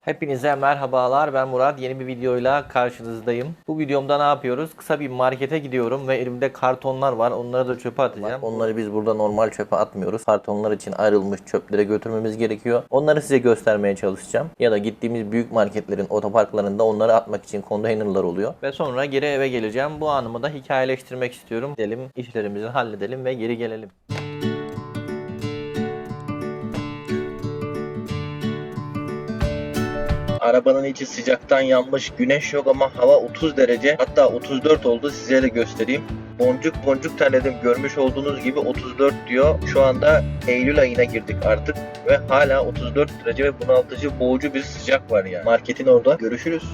Hepinize merhabalar ben Murat yeni bir videoyla karşınızdayım. Bu videomda ne yapıyoruz? Kısa bir markete gidiyorum ve elimde kartonlar var onları da çöpe atacağım. Onları biz burada normal çöpe atmıyoruz. Kartonlar için ayrılmış çöplere götürmemiz gerekiyor. Onları size göstermeye çalışacağım. Ya da gittiğimiz büyük marketlerin otoparklarında onları atmak için konteynerlar oluyor. Ve sonra geri eve geleceğim. Bu anımı da hikayeleştirmek istiyorum. Gidelim işlerimizi halledelim ve geri gelelim. Arabanın içi sıcaktan yanmış, güneş yok ama hava 30 derece hatta 34 oldu size de göstereyim. Boncuk boncuk terledim görmüş olduğunuz gibi 34 diyor. Şu anda Eylül ayına girdik artık ve hala 34 derece ve bunaltıcı boğucu bir sıcak var ya. Marketin orada görüşürüz.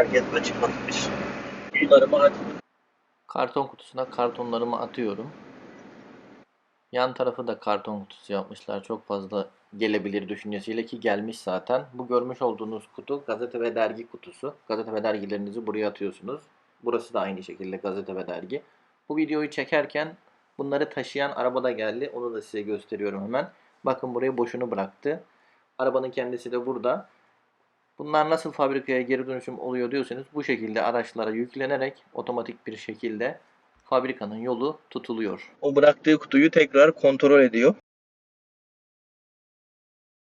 Herkes açmamış. Bunlarımı aç. Karton kutusuna kartonlarımı atıyorum. Yan tarafı da karton kutusu yapmışlar. Çok fazla gelebilir düşüncesiyle ki gelmiş zaten. Bu görmüş olduğunuz kutu gazete ve dergi kutusu. Gazete ve dergilerinizi buraya atıyorsunuz. Burası da aynı şekilde gazete ve dergi. Bu videoyu çekerken bunları taşıyan araba da geldi. Onu da size gösteriyorum hemen. Bakın burayı boşunu bıraktı. Arabanın kendisi de burada. Bunlar nasıl fabrikaya geri dönüşüm oluyor diyorsanız bu şekilde araçlara yüklenerek otomatik bir şekilde fabrikanın yolu tutuluyor. O bıraktığı kutuyu tekrar kontrol ediyor.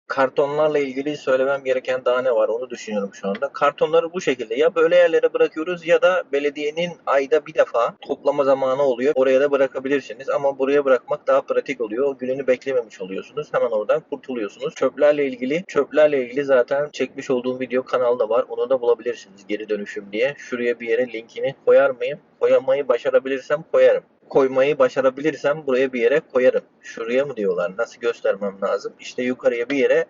Kartonlarla ilgili söylemem gereken daha ne var onu düşünüyorum şu anda. Kartonları bu şekilde ya böyle yerlere bırakıyoruz ya da belediyenin ayda bir defa toplama zamanı oluyor. Oraya da bırakabilirsiniz ama buraya bırakmak daha pratik oluyor. O gününü beklememiş oluyorsunuz. Hemen oradan kurtuluyorsunuz. Çöplerle ilgili çöplerle ilgili zaten çekmiş olduğum video kanalda var. Onu da bulabilirsiniz geri dönüşüm diye. Şuraya bir yere linkini koyar mıyım? Koyamayı başarabilirsem koyarım koymayı başarabilirsem buraya bir yere koyarım. Şuraya mı diyorlar? Nasıl göstermem lazım? İşte yukarıya bir yere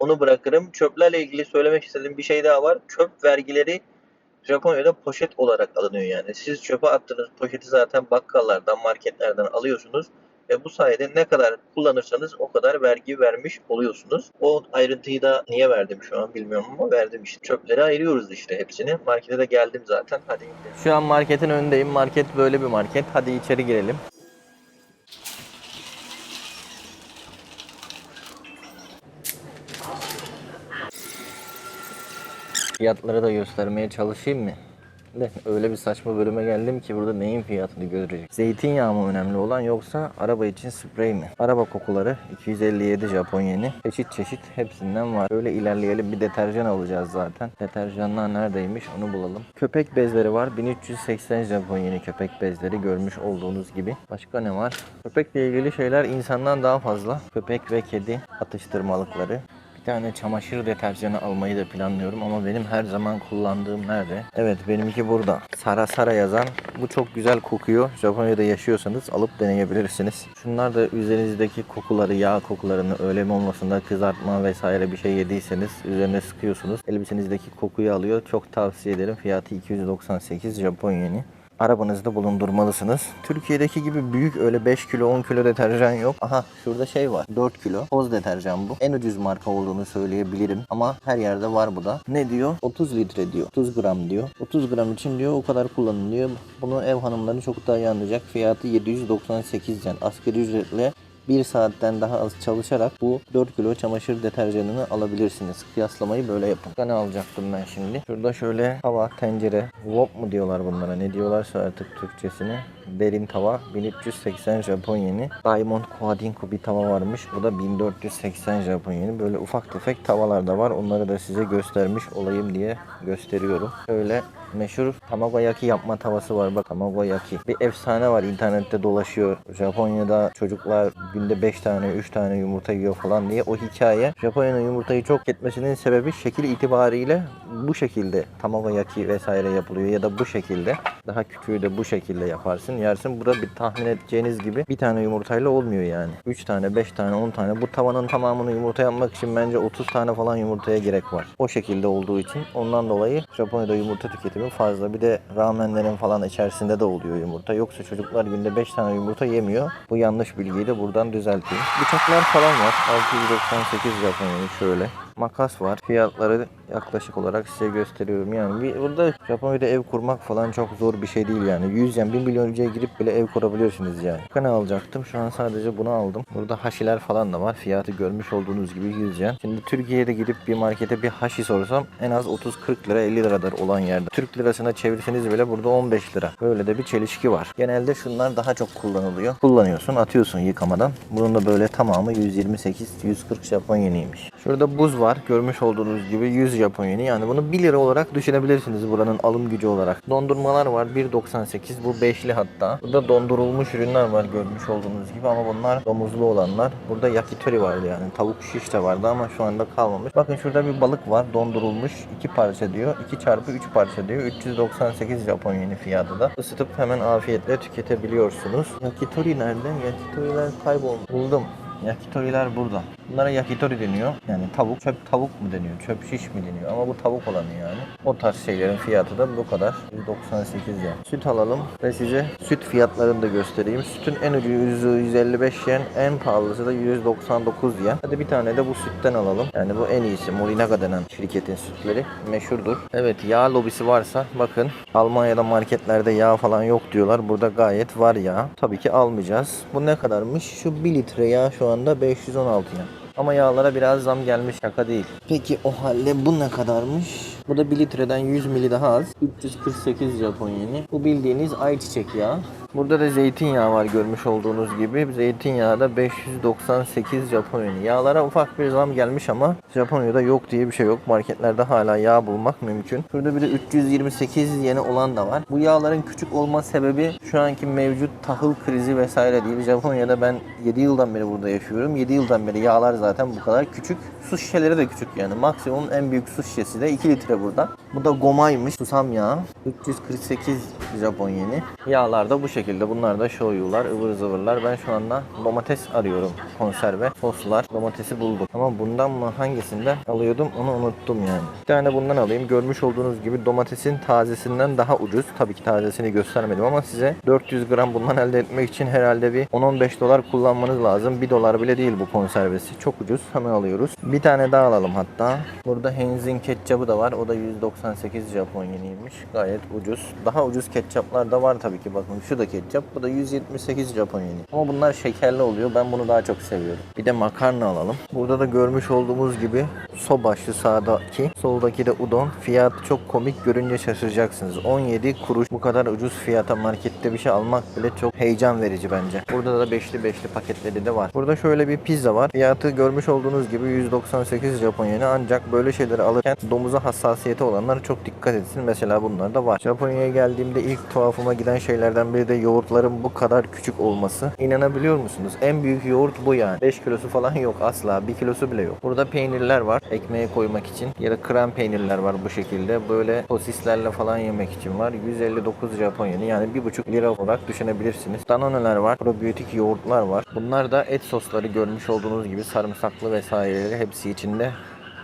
onu bırakırım. Çöplerle ilgili söylemek istediğim bir şey daha var. Çöp vergileri Japonya'da poşet olarak alınıyor yani. Siz çöpe attığınız poşeti zaten bakkallardan, marketlerden alıyorsunuz ve bu sayede ne kadar kullanırsanız o kadar vergi vermiş oluyorsunuz. O ayrıntıyı da niye verdim şu an bilmiyorum ama verdim işte. Çöpleri ayırıyoruz işte hepsini. Markete de geldim zaten. Hadi gidelim. Şu an marketin önündeyim. Market böyle bir market. Hadi içeri girelim. Fiyatları da göstermeye çalışayım mı? De öyle bir saçma bölüme geldim ki burada neyin fiyatını görecek. Zeytinyağı mı önemli olan yoksa araba için sprey mi? Araba kokuları 257 Japon yeni. Çeşit çeşit hepsinden var. Öyle ilerleyelim bir deterjan alacağız zaten. Deterjanlar neredeymiş onu bulalım. Köpek bezleri var. 1380 Japon yeni köpek bezleri görmüş olduğunuz gibi. Başka ne var? Köpekle ilgili şeyler insandan daha fazla. Köpek ve kedi atıştırmalıkları. Bir tane çamaşır deterjanı almayı da planlıyorum ama benim her zaman kullandığım nerede? Evet benimki burada. Sara Sara yazan. Bu çok güzel kokuyor. Japonya'da yaşıyorsanız alıp deneyebilirsiniz. Şunlar da üzerinizdeki kokuları, yağ kokularını öyle mi olmasın da kızartma vesaire bir şey yediyseniz üzerine sıkıyorsunuz. Elbisenizdeki kokuyu alıyor. Çok tavsiye ederim. Fiyatı 298 Japon yeni arabanızda bulundurmalısınız. Türkiye'deki gibi büyük öyle 5 kilo 10 kilo deterjan yok. Aha şurada şey var 4 kilo toz deterjan bu. En ucuz marka olduğunu söyleyebilirim ama her yerde var bu da. Ne diyor? 30 litre diyor. 30 gram diyor. 30 gram için diyor o kadar kullanın diyor. Bunu ev hanımları çok daha iyi anlayacak. Fiyatı 798 yani asgari ücretle bir saatten daha az çalışarak bu 4 kilo çamaşır deterjanını alabilirsiniz. Kıyaslamayı böyle yapın. Ne alacaktım ben şimdi? Şurada şöyle tava, tencere, wok mu diyorlar bunlara ne diyorlarsa artık Türkçesini. Derin tava 1380 Japon yeni. Diamond Quadinko bir tava varmış. Bu da 1480 Japon yeni. Böyle ufak tefek tavalar da var. Onları da size göstermiş olayım diye gösteriyorum. Şöyle meşhur tamagoyaki yapma tavası var. Bak tamagoyaki. Bir efsane var internette dolaşıyor. Japonya'da çocuklar günde 5 tane 3 tane yumurta yiyor falan diye. O hikaye Japonya'nın yumurtayı çok etmesinin sebebi şekil itibariyle bu şekilde tamagoyaki vesaire yapılıyor ya da bu şekilde daha küçüğü de bu şekilde yaparsın yersin. Bu da bir tahmin edeceğiniz gibi bir tane yumurtayla olmuyor yani. 3 tane, 5 tane, 10 tane. Bu tavanın tamamını yumurta yapmak için bence 30 tane falan yumurtaya gerek var. O şekilde olduğu için ondan dolayı Japonya'da yumurta tüketimi fazla. Bir de ramenlerin falan içerisinde de oluyor yumurta. Yoksa çocuklar günde 5 tane yumurta yemiyor. Bu yanlış bilgiyi de buradan düzelteyim. Bıçaklar falan var. 698 Japonya'nın şöyle. Makas var. Fiyatları yaklaşık olarak size gösteriyorum. Yani bir, burada Japonya'da ev kurmak falan çok zor bir şey değil yani. 100 yen 1 milyon euroya girip bile ev kurabiliyorsunuz yani. Ne alacaktım? Şu an sadece bunu aldım. Burada haşiler falan da var. Fiyatı görmüş olduğunuz gibi 100 yen. Şimdi Türkiye'de gidip bir markete bir haşi sorsam en az 30-40 lira 50 liradır olan yerde. Türk lirasına çevirseniz bile burada 15 lira. Böyle de bir çelişki var. Genelde şunlar daha çok kullanılıyor. Kullanıyorsun, atıyorsun yıkamadan. Bunun da böyle tamamı 128-140 Japon yeniymiş. Şurada buz var. Görmüş olduğunuz gibi 100 Japon yeni. Yani bunu 1 lira olarak düşünebilirsiniz buranın alım gücü olarak. Dondurmalar var 1.98 bu beşli hatta. Burada dondurulmuş ürünler var görmüş olduğunuz gibi ama bunlar domuzlu olanlar. Burada yakitori vardı yani tavuk şiş de vardı ama şu anda kalmamış. Bakın şurada bir balık var dondurulmuş 2 parça diyor. 2 çarpı 3 parça diyor. 398 Japon yeni fiyatı da. Isıtıp hemen afiyetle tüketebiliyorsunuz. Yakitori nerede? Yakitoriler kaybolmuş. Buldum. Yakitoriler burada. Bunlara yakitori deniyor. Yani tavuk, çöp tavuk mu deniyor, çöp şiş mi deniyor ama bu tavuk olanı yani. O tarz şeylerin fiyatı da bu kadar. 198 yen. Süt alalım ve size süt fiyatlarını da göstereyim. Sütün en ucu 100 155 yen, en pahalısı da 199 yen. Hadi bir tane de bu sütten alalım. Yani bu en iyisi. Molinaga denen şirketin sütleri meşhurdur. Evet yağ lobisi varsa bakın Almanya'da marketlerde yağ falan yok diyorlar. Burada gayet var yağ. Tabii ki almayacağız. Bu ne kadarmış? Şu 1 litre yağ şu anda 516 yen. Ama yağlara biraz zam gelmiş şaka değil. Peki o halde bu ne kadarmış? Bu da 1 litreden 100 mili daha az. 348 Japon yeni. Bu bildiğiniz ayçiçek yağı. Burada da zeytinyağı var görmüş olduğunuz gibi. Zeytinyağı da 598 Japon yeni. Yağlara ufak bir zam gelmiş ama Japonya'da yok diye bir şey yok. Marketlerde hala yağ bulmak mümkün. Şurada bir de 328 yeni olan da var. Bu yağların küçük olma sebebi şu anki mevcut tahıl krizi vesaire değil. Japonya'da ben 7 yıldan beri burada yaşıyorum. 7 yıldan beri yağlar zaten bu kadar küçük. Su şişeleri de küçük yani. Maksimum en büyük su şişesi de 2 litre burada. Bu da gomaymış. Susam yağı. 348 Japon yeni. Yağlar da bu şekilde. Bunlar da shoyular, ıvır zıvırlar. Ben şu anda domates arıyorum. Konserve, soslar. Domatesi buldum. Ama bundan mı hangisinden alıyordum onu unuttum yani. Bir tane bundan alayım. Görmüş olduğunuz gibi domatesin tazesinden daha ucuz. Tabii ki tazesini göstermedim ama size 400 gram bundan elde etmek için herhalde bir 10-15 dolar kullanmanız lazım. 1 dolar bile değil bu konservesi. Çok ucuz. Hemen alıyoruz. Bir tane daha alalım hatta. Burada Heinz'in ketçabı da var. O da 198 Japon yeniymiş. Gayet ucuz. Daha ucuz ketçaplar da var tabii ki. Bakın şu da ketçap. Bu da 178 Japon yeni. Ama bunlar şekerli oluyor. Ben bunu daha çok seviyorum. Bir de makarna alalım. Burada da görmüş olduğumuz gibi so başlı sağdaki, soldaki de udon. Fiyat çok komik görünce şaşıracaksınız. 17 kuruş bu kadar ucuz fiyata markette bir şey almak bile çok heyecan verici bence. Burada da beşli beşli paketleri de var. Burada şöyle bir pizza var. Fiyatı görmüş olduğunuz gibi 198 Japon yeni ancak böyle şeyleri alırken domuza hassasiyeti olanlar çok dikkat etsin. Mesela bunlar da var. Japonya'ya geldiğimde ilk tuhafıma giden şeylerden biri de yoğurtların bu kadar küçük olması. İnanabiliyor musunuz? En büyük yoğurt bu yani. 5 kilosu falan yok asla. 1 kilosu bile yok. Burada peynirler var. Ekmeğe koymak için. Ya da krem peynirler var bu şekilde. Böyle sosislerle falan yemek için var. 159 Japon yeni. Yani 1,5 lira olarak düşünebilirsiniz. Danoneler var. Probiyotik yoğurtlar var. Bunlar da et sosları görmüş olduğunuz gibi sarımsaklı vesaireleri hepsi içinde.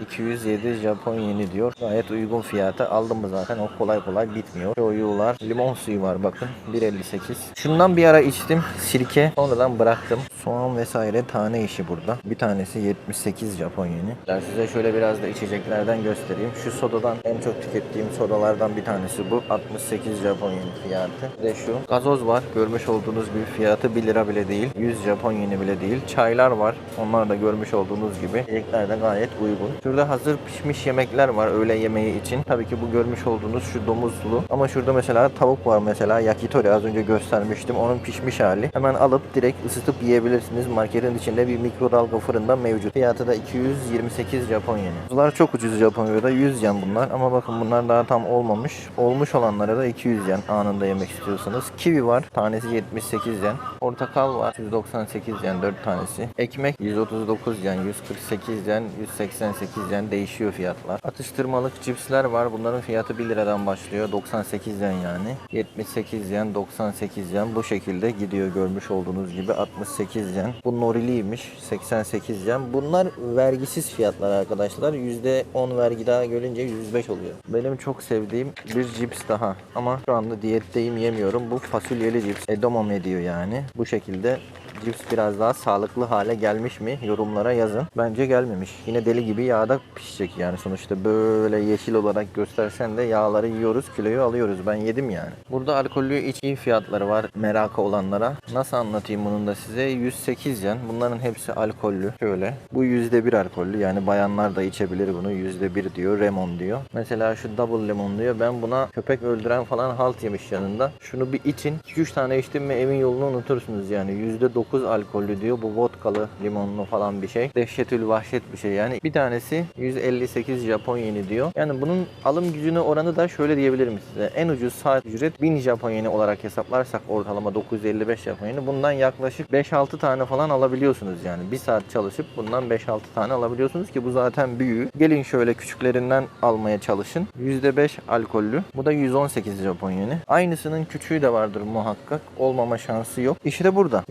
207 Japon yeni diyor. Gayet uygun fiyata. Aldım mı zaten o kolay kolay bitmiyor. Shoyular, limon suyu var bakın 1.58. Şundan bir ara içtim sirke. Sonradan bıraktım. Soğan vesaire tane işi burada. Bir tanesi 78 Japon yeni. Ben size şöyle biraz da içeceklerden göstereyim. Şu sodadan en çok tükettiğim sodalardan bir tanesi bu. 68 Japon yeni fiyatı. De şu gazoz var. Görmüş olduğunuz gibi fiyatı 1 lira bile değil. 100 Japon yeni bile değil. Çaylar var. Onlar da görmüş olduğunuz gibi. İçecekler de gayet uygun. Şurada hazır pişmiş yemekler var öğle yemeği için. Tabii ki bu görmüş olduğunuz şu domuzlu. Ama şurada mesela tavuk var mesela yakitori az önce göstermiştim. Onun pişmiş hali. Hemen alıp direkt ısıtıp yiyebilirsiniz. Marketin içinde bir mikrodalga fırında mevcut. Fiyatı da 228 Japon yeni. Bunlar çok ucuz Japonya'da 100 yen bunlar. Ama bakın bunlar daha tam olmamış. Olmuş olanlara da 200 yen anında yemek istiyorsanız. Kivi var. Tanesi 78 yen. Portakal var. 198 yen 4 tanesi. Ekmek 139 yen, 148 yen, 188 yen değişiyor fiyatlar. Atıştırmalık cipsler var. Bunların fiyatı 1 liradan başlıyor. 98 yen yani. 78 yen, 98 yen bu şekilde gidiyor görmüş olduğunuz gibi 68 yen. Bu noriliymiş 88 yen. Bunlar vergisiz fiyatlar arkadaşlar. %10 vergi daha görünce 105 oluyor. Benim çok sevdiğim bir cips daha. Ama şu anda diyetteyim yemiyorum. Bu fasulyeli cips. Edamame diyor yani. Bu şekilde cips biraz daha sağlıklı hale gelmiş mi? Yorumlara yazın. Bence gelmemiş. Yine deli gibi yağda pişecek yani. Sonuçta böyle yeşil olarak göstersen de yağları yiyoruz, kiloyu alıyoruz. Ben yedim yani. Burada alkollü içki fiyatları var merakı olanlara. Nasıl anlatayım bunun da size? 108 yen. Bunların hepsi alkollü. Şöyle. Bu %1 alkollü. Yani bayanlar da içebilir bunu. %1 diyor. Lemon diyor. Mesela şu double lemon diyor. Ben buna köpek öldüren falan halt yemiş yanında. Şunu bir için. 2-3 tane içtim mi evin yolunu unutursunuz yani. %9 alkollü diyor. Bu vodkalı limonlu falan bir şey. Dehşetül vahşet bir şey yani. Bir tanesi 158 Japon yeni diyor. Yani bunun alım gücüne oranı da şöyle diyebilirim size. En ucuz saat ücret 1000 Japon yeni olarak hesaplarsak ortalama 955 Japon yeni. Bundan yaklaşık 5-6 tane falan alabiliyorsunuz yani. Bir saat çalışıp bundan 5-6 tane alabiliyorsunuz ki bu zaten büyüğü. Gelin şöyle küçüklerinden almaya çalışın. %5 alkollü. Bu da 118 Japon yeni. Aynısının küçüğü de vardır muhakkak. Olmama şansı yok. İşte burada.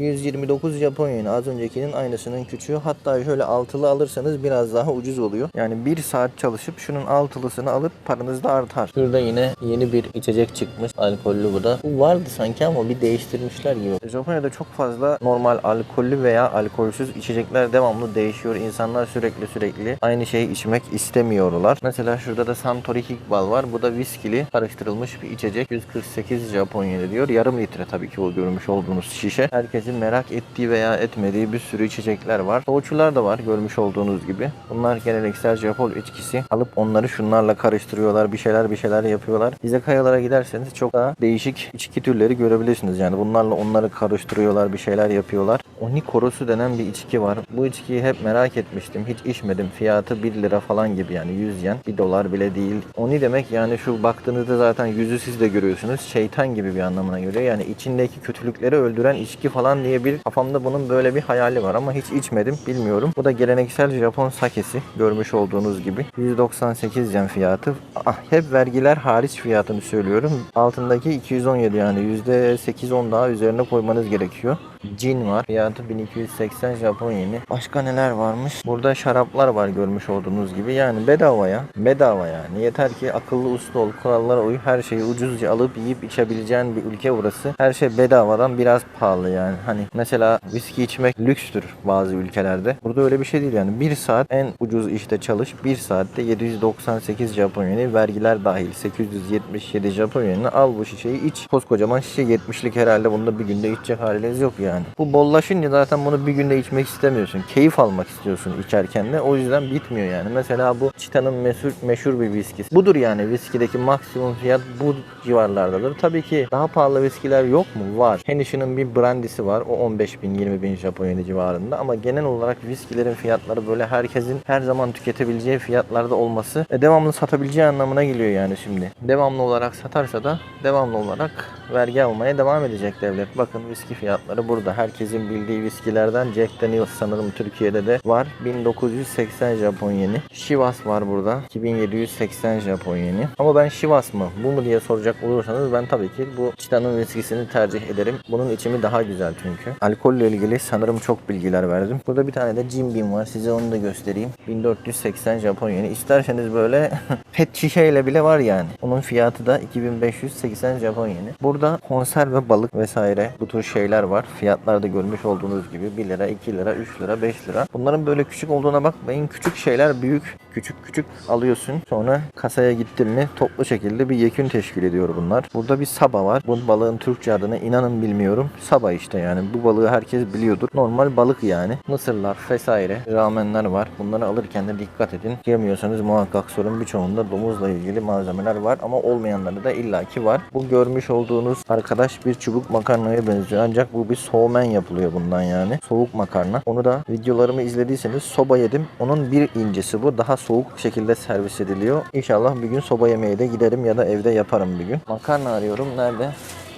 129 Japon yeni. Az öncekinin aynısının küçüğü. Hatta şöyle altılı alırsanız biraz daha ucuz oluyor. Yani bir saat çalışıp şunun altılısını alıp paranız da artar. Şurada yine yeni bir içecek çıkmış. Alkollü bu da. Bu vardı sanki ama bir değiştirmişler gibi. Japonya'da çok fazla normal alkollü veya alkolsüz içecekler devamlı değişiyor. İnsanlar sürekli sürekli aynı şeyi içmek istemiyorlar. Mesela şurada da Suntory Higbal var. Bu da viskili karıştırılmış bir içecek. 148 Japon yeni diyor. Yarım litre tabii ki o görmüş olduğunuz şişe. Herkesin merak ettiği veya etmediği bir sürü içecekler var. Soğuçular da var görmüş olduğunuz gibi. Bunlar geleneksel Japon içkisi. Alıp onları şunlarla karıştırıyorlar. Bir şeyler bir şeyler yapıyorlar. Izakaya'lara giderseniz çok daha değişik içki türleri görebilirsiniz. Yani bunlarla onları karıştırıyorlar. Bir şeyler yapıyorlar. Onikorosu denen bir içki var. Bu içkiyi hep merak etmiştim. Hiç içmedim. Fiyatı 1 lira falan gibi yani 100 yen. 1 dolar bile değil. Oni demek yani şu baktığınızda zaten yüzü siz de görüyorsunuz. Şeytan gibi bir anlamına geliyor. Yani içindeki kötülükleri öldüren içki falan diye bir kafamda bunun böyle bir hayali var ama hiç içmedim. Bilmiyorum. Bu da geleneksel Japon sakesi. Görmüş olduğunuz gibi. 198 yen fiyatı. Ah, hep vergiler hariç fiyatını söylüyorum. Altındaki 217 yani %8-10 daha üzerine koymanız gerekiyor. Cin var. Fiyatı 1280 Japon yeni. Başka neler varmış? Burada şaraplar var görmüş olduğunuz gibi. Yani bedavaya. Bedava yani. Yeter ki akıllı uslu ol. Kurallara uy. Her şeyi ucuzca alıp yiyip içebileceğin bir ülke burası. Her şey bedavadan biraz pahalı yani. Hani mesela viski içmek lükstür bazı ülkelerde. Burada öyle bir şey değil yani. Bir saat en ucuz işte çalış. Bir saatte 798 Japon yeni. Vergiler dahil 877 Japon yeni. Al bu şişeyi iç. Koskocaman şişe 70'lik herhalde. Bunu da bir günde içecek haliniz yok yani. Bu bollaşınca zaten bunu bir günde içmek istemiyorsun. Keyif almak istiyorsun içerken de. O yüzden bitmiyor yani. Mesela bu Çita'nın meşhur, meşhur bir viskisi. Budur yani viskideki maksimum fiyat bu civarlardadır. Tabii ki daha pahalı viskiler yok mu? Var. Hennessey'nin bir brandisi var. O 15 bin 20 bin Japon civarında. Ama genel olarak viskilerin fiyatları böyle herkesin her zaman tüketebileceği fiyatlarda olması e, devamlı satabileceği anlamına geliyor yani şimdi. Devamlı olarak satarsa da devamlı olarak vergi almaya devam edecek devlet. Bakın viski fiyatları burada. Herkesin bildiği viskilerden Jack Daniels sanırım Türkiye'de de var. 1980 Japon yeni. Chivas var burada. 2780 Japon yeni. Ama ben Chivas mı bu mu diye soracak olursanız ben tabii ki bu Çita'nın viskisini tercih ederim. Bunun içimi daha güzel çünkü. Alkolle ilgili sanırım çok bilgiler verdim. Burada bir tane de Jim Beam var. Size onu da göstereyim. 1480 Japon yeni. İsterseniz böyle pet şişeyle bile var yani. Onun fiyatı da 2580 Japon yeni. Burada konserve balık vesaire bu tür şeyler var. Fiyatlar da görmüş olduğunuz gibi 1 lira, 2 lira, 3 lira, 5 lira. Bunların böyle küçük olduğuna bakmayın. Küçük şeyler büyük, küçük küçük alıyorsun. Sonra kasaya gittin mi toplu şekilde bir yekün teşkil ediyor bunlar. Burada bir saba var. Bu balığın Türkçe adını inanın bilmiyorum. Saba işte yani. Bu balığı herkes biliyordur. Normal balık yani. Mısırlar vesaire. Ramenler var. Bunları alırken de dikkat edin. Yemiyorsanız muhakkak sorun. Birçoğunda domuzla ilgili malzemeler var ama olmayanları da illaki var. Bu görmüş olduğunuz arkadaş bir çubuk makarnaya benziyor. Ancak bu bir soğumen yapılıyor bundan yani. Soğuk makarna. Onu da videolarımı izlediyseniz soba yedim. Onun bir incesi bu. Daha soğuk şekilde servis ediliyor. İnşallah bir gün soba yemeye de giderim ya da evde yaparım bir gün. Makarna arıyorum. Nerede?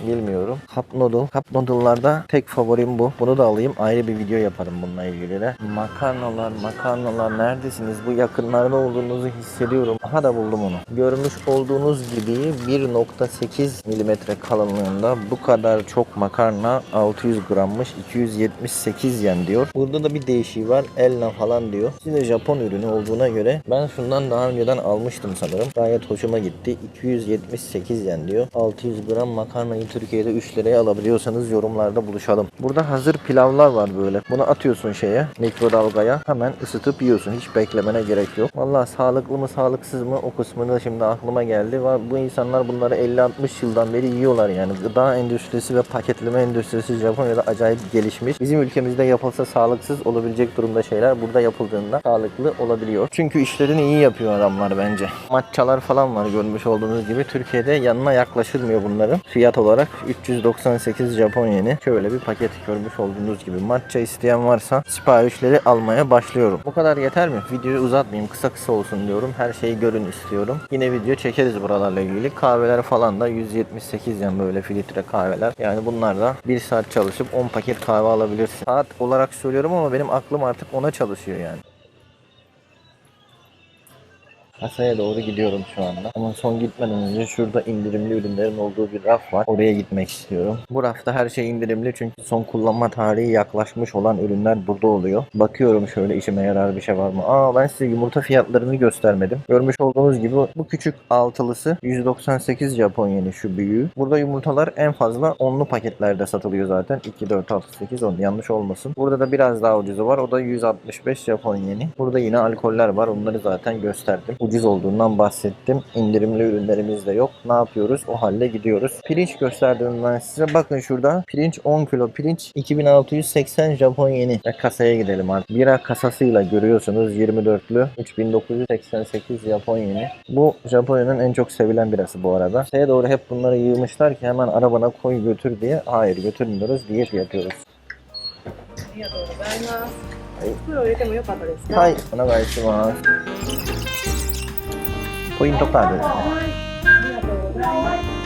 Bilmiyorum. Cup noodle. Cup noodle'larda tek favorim bu. Bunu da alayım. Ayrı bir video yaparım bununla ilgili de. Makarnalar, makarnalar neredesiniz? Bu yakınlarda olduğunuzu hissediyorum. Aha da buldum onu. Görmüş olduğunuz gibi 1.8 milimetre kalınlığında bu kadar çok makarna 600 grammış. 278 yen diyor. Burada da bir değişiği var. Elna falan diyor. Size Japon ürünü olduğuna göre ben şundan daha önceden almıştım sanırım. Gayet hoşuma gitti. 278 yen diyor. 600 gram makarnayı Türkiye'de 3 liraya alabiliyorsanız yorumlarda buluşalım. Burada hazır pilavlar var böyle. Bunu atıyorsun şeye mikrodalgaya. Hemen ısıtıp yiyorsun. Hiç beklemene gerek yok. Vallahi sağlıklı mı sağlıksız mı o kısmını da şimdi aklıma geldi. Bu insanlar bunları 50-60 yıldan beri yiyorlar yani. Gıda endüstrisi ve paketleme endüstrisi Japonya'da acayip gelişmiş. Bizim ülkemizde yapılsa sağlıksız olabilecek durumda şeyler burada yapıldığında sağlıklı olabiliyor. Çünkü işlerini iyi yapıyor adamlar bence. Matçalar falan var görmüş olduğunuz gibi. Türkiye'de yanına yaklaşılmıyor bunların. Fiyat olarak 398 Japon yeni. Şöyle bir paket görmüş olduğunuz gibi. Matça isteyen varsa siparişleri almaya başlıyorum. Bu kadar yeter mi? Videoyu uzatmayayım. Kısa kısa olsun diyorum. Her şeyi görün istiyorum. Yine video çekeriz buralarla ilgili. Kahveler falan da 178 yen böyle filtre kahveler. Yani bunlar da 1 saat çalışıp 10 paket kahve alabilirsin. Saat olarak söylüyorum ama benim aklım artık ona çalışıyor yani. Kasaya doğru gidiyorum şu anda. Ama son gitmeden önce şurada indirimli ürünlerin olduğu bir raf var. Oraya gitmek istiyorum. Bu rafta her şey indirimli çünkü son kullanma tarihi yaklaşmış olan ürünler burada oluyor. Bakıyorum şöyle işime yarar bir şey var mı? Aa ben size yumurta fiyatlarını göstermedim. Görmüş olduğunuz gibi bu küçük altılısı 198 Japon yeni şu büyüğü. Burada yumurtalar en fazla onlu paketlerde satılıyor zaten. 2, 4, 6, 8, 10 yanlış olmasın. Burada da biraz daha ucuzu var. O da 165 Japon yeni. Burada yine alkoller var. Onları zaten gösterdim Ucuz olduğundan bahsettim. İndirimli ürünlerimiz de yok. Ne yapıyoruz? O halde gidiyoruz. Pirinç gösterdim ben size. Bakın şurada pirinç 10 kilo pirinç 2680 Japon yeni. Ya kasaya gidelim artık. Bira kasasıyla görüyorsunuz 24'lü 3988 Japon yeni. Bu Japonya'nın en çok sevilen birası bu arada. Şeye doğru hep bunları yığmışlar ki hemen arabana koy götür diye. Hayır götürmüyoruz. Diyet yapıyoruz. ありがとうございます。はい袋を入れてもよかったですか。はい、お願いします。 ポイントカードですね。ありがとうございます。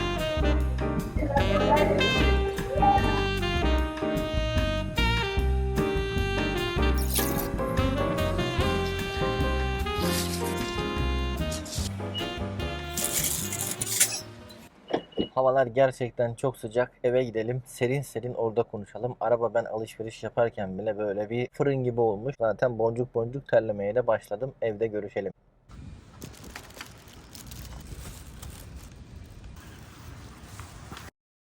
Havalar gerçekten çok sıcak. Eve gidelim. Serin serin orada konuşalım. Araba ben alışveriş yaparken bile böyle bir fırın gibi olmuş. Zaten boncuk boncuk terlemeye de başladım. Evde görüşelim.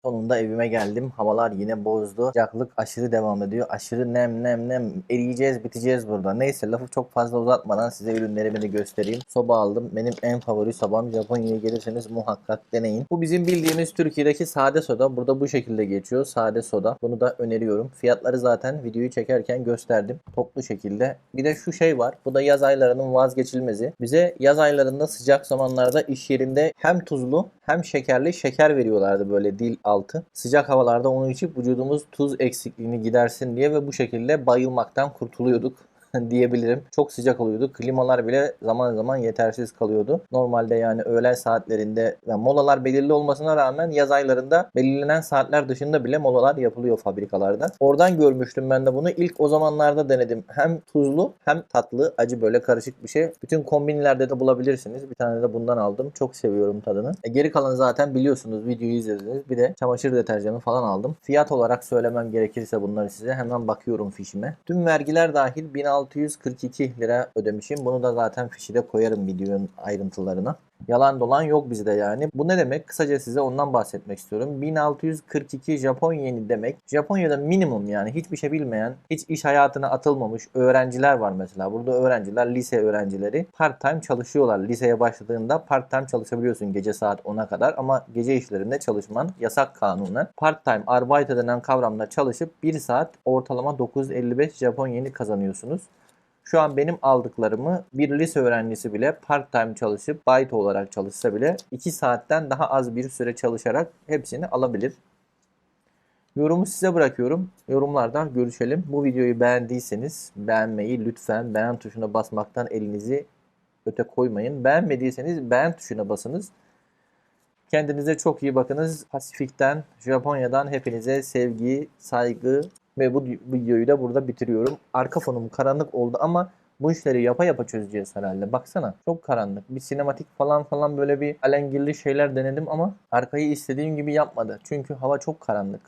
Sonunda evime geldim. Havalar yine bozdu. Sıcaklık aşırı devam ediyor. Aşırı nem nem nem. Eriyeceğiz biteceğiz burada. Neyse lafı çok fazla uzatmadan size ürünlerimi de göstereyim. Soba aldım. Benim en favori sobam. Japonya'ya gelirseniz muhakkak deneyin. Bu bizim bildiğimiz Türkiye'deki sade soda. Burada bu şekilde geçiyor. Sade soda. Bunu da öneriyorum. Fiyatları zaten videoyu çekerken gösterdim. Toplu şekilde. Bir de şu şey var. Bu da yaz aylarının vazgeçilmezi. Bize yaz aylarında sıcak zamanlarda iş yerinde hem tuzlu hem şekerli şeker veriyorlardı böyle dil altı. Sıcak havalarda onu içip vücudumuz tuz eksikliğini gidersin diye ve bu şekilde bayılmaktan kurtuluyorduk diyebilirim. Çok sıcak oluyordu. Klimalar bile zaman zaman yetersiz kalıyordu. Normalde yani öğlen saatlerinde ve molalar belirli olmasına rağmen yaz aylarında belirlenen saatler dışında bile molalar yapılıyor fabrikalarda. Oradan görmüştüm ben de bunu. İlk o zamanlarda denedim. Hem tuzlu hem tatlı, acı böyle karışık bir şey. Bütün kombinlerde de bulabilirsiniz. Bir tane de bundan aldım. Çok seviyorum tadını. E, geri kalanı zaten biliyorsunuz. Videoyu izlediniz. Bir de çamaşır deterjanı falan aldım. Fiyat olarak söylemem gerekirse bunları size hemen bakıyorum fişime. Tüm vergiler dahil 1642 lira ödemişim. Bunu da zaten fişi de koyarım videonun ayrıntılarına. Yalan dolan yok bizde yani. Bu ne demek? Kısaca size ondan bahsetmek istiyorum. 1642 Japon yeni demek. Japonya'da minimum yani hiçbir şey bilmeyen, hiç iş hayatına atılmamış öğrenciler var mesela. Burada öğrenciler, lise öğrencileri part time çalışıyorlar. Liseye başladığında part time çalışabiliyorsun gece saat 10'a kadar ama gece işlerinde çalışman yasak kanunen. Part time arbeit denen kavramla çalışıp 1 saat ortalama 955 Japon yeni kazanıyorsunuz. Şu an benim aldıklarımı bir lise öğrencisi bile part time çalışıp byte olarak çalışsa bile 2 saatten daha az bir süre çalışarak hepsini alabilir. Yorumu size bırakıyorum. Yorumlarda görüşelim. Bu videoyu beğendiyseniz beğenmeyi lütfen beğen tuşuna basmaktan elinizi öte koymayın. Beğenmediyseniz beğen tuşuna basınız. Kendinize çok iyi bakınız. Pasifik'ten, Japonya'dan hepinize sevgi, saygı ve bu videoyu da burada bitiriyorum. Arka fonum karanlık oldu ama bu işleri yapa yapa çözeceğiz herhalde. Baksana çok karanlık. Bir sinematik falan falan böyle bir alengirli şeyler denedim ama arkayı istediğim gibi yapmadı. Çünkü hava çok karanlık.